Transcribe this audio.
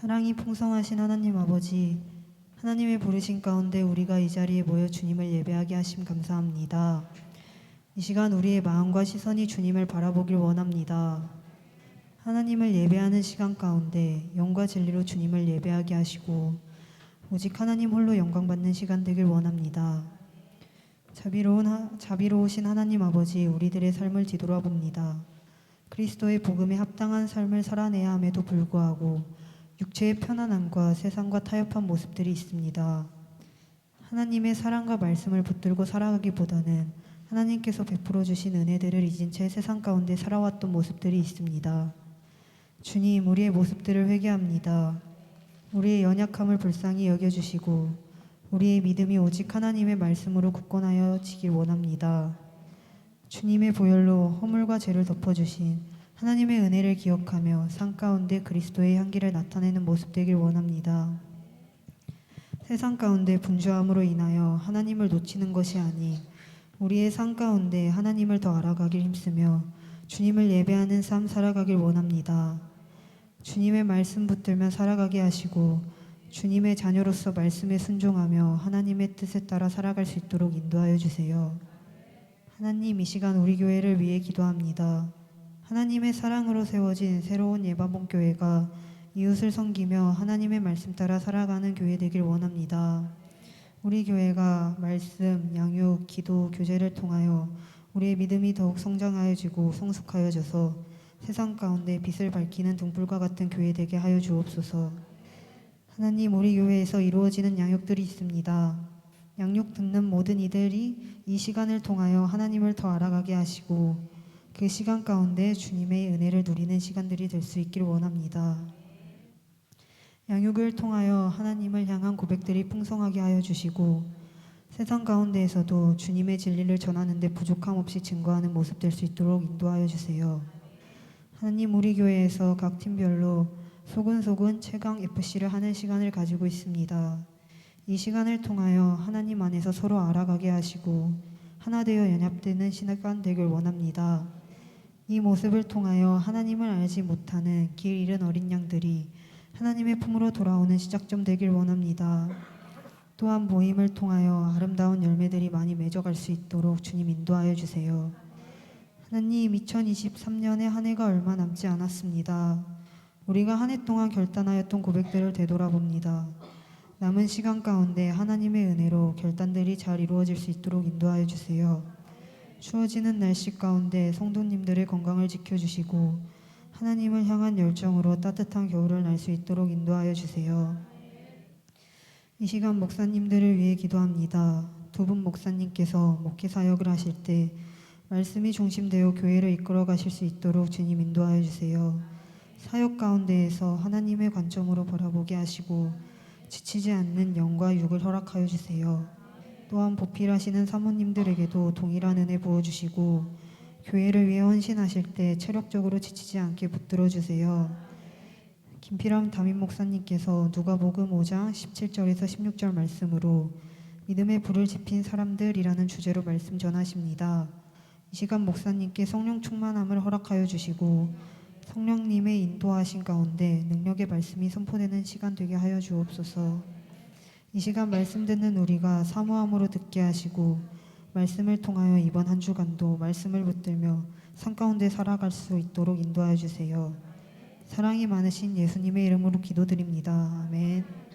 사랑이 풍성하신 하나님 아버지, 하나님의 부르신 가운데 우리가 이 자리에 모여 주님을 예배하게 하심 감사합니다. 이 시간 우리의 마음과 시선이 주님을 바라보길 원합니다. 하나님을 예배하는 시간 가운데 영과 진리로 주님을 예배하게 하시고 오직 하나님 홀로 영광 받는 시간 되길 원합니다. 자비로운 하, 자비로우신 하나님 아버지 우리들의 삶을 뒤돌아봅니다. 그리스도의 복음에 합당한 삶을 살아내야 함에도 불구하고 육체의 편안함과 세상과 타협한 모습들이 있습니다. 하나님의 사랑과 말씀을 붙들고 살아가기보다는 하나님께서 베풀어 주신 은혜들을 잊은 채 세상 가운데 살아왔던 모습들이 있습니다. 주님, 우리의 모습들을 회개합니다. 우리의 연약함을 불쌍히 여겨주시고 우리의 믿음이 오직 하나님의 말씀으로 굳건하여 지길 원합니다. 주님의 보혈로 허물과 죄를 덮어주신 하나님의 은혜를 기억하며 삶 가운데 그리스도의 향기를 나타내는 모습 되길 원합니다. 세상 가운데 분주함으로 인하여 하나님을 놓치는 것이 아닌 우리의 삶 가운데 하나님을 더 알아가길 힘쓰며 주님을 예배하는 삶 살아가길 원합니다. 주님의 말씀 붙들며 살아가게 하시고 주님의 자녀로서 말씀에 순종하며 하나님의 뜻에 따라 살아갈 수 있도록 인도하여 주세요. 하나님 이 시간 우리 교회를 위해 기도합니다. 하나님의 사랑으로 세워진 새로운 예반봉 교회가 이웃을 섬기며 하나님의 말씀 따라 살아가는 교회 되길 원합니다. 우리 교회가 말씀, 양육, 기도, 교제를 통하여 우리의 믿음이 더욱 성장하여지고 성숙하여져서 세상 가운데 빛을 밝히는 등불과 같은 교회 되게 하여 주옵소서. 하나님 우리 교회에서 이루어지는 양육들이 있습니다. 양육 듣는 모든 이들이 이 시간을 통하여 하나님을 더 알아가게 하시고 그 시간 가운데 주님의 은혜를 누리는 시간들이 될 수 있기를 원합니다. 양육을 통하여 하나님을 향한 고백들이 풍성하게 하여 주시고 세상 가운데에서도 주님의 진리를 전하는데 부족함 없이 증거하는 모습 될 수 있도록 인도하여 주세요. 하나님 우리 교회에서 각 팀별로 소근소근 최강 FC를 하는 시간을 가지고 있습니다. 이 시간을 통하여 하나님 안에서 서로 알아가게 하시고 하나 되어 연합되는 시간 되길 원합니다. 이 모습을 통하여 하나님을 알지 못하는 길 잃은 어린 양들이 하나님의 품으로 돌아오는 시작점 되길 원합니다. 또한 모임을 통하여 아름다운 열매들이 많이 맺어갈 수 있도록 주님 인도하여 주세요. 하나님 2023년에 한 해가 얼마 남지 않았습니다. 우리가 한 해 동안 결단하였던 고백들을 되돌아봅니다. 남은 시간 가운데 하나님의 은혜로 결단들이 잘 이루어질 수 있도록 인도하여 주세요. 추워지는 날씨 가운데 성도님들의 건강을 지켜주시고 하나님을 향한 열정으로 따뜻한 겨울을 날 수 있도록 인도하여 주세요. 이 시간 목사님들을 위해 기도합니다. 두 분 목사님께서 목회 사역을 하실 때 말씀이 중심되어 교회를 이끌어 가실 수 있도록 주님 인도하여 주세요. 사역 가운데에서 하나님의 관점으로 바라보게 하시고 지치지 않는 영과 육을 허락하여 주세요. 또한 보필하시는 사모님들에게도 동일한 은혜 부어 주시고 교회를 위해 헌신하실 때 체력적으로 지치지 않게 붙들어 주세요. 김필람 담임 목사님께서 누가복음 5장 17절에서 16절 말씀으로 믿음의 불을 지핀 사람들이라는 주제로 말씀 전하십니다. 이 시간 목사님께 성령 충만함을 허락하여 주시고 성령님의 인도하신 가운데 능력의 말씀이 선포되는 시간 되게 하여 주옵소서. 이 시간 말씀 듣는 우리가 사모함으로 듣게 하시고 말씀을 통하여 이번 한 주간도 말씀을 붙들며 산 가운데 살아갈 수 있도록 인도하여 주세요. 사랑이 많으신 예수님의 이름으로 기도드립니다. 아멘.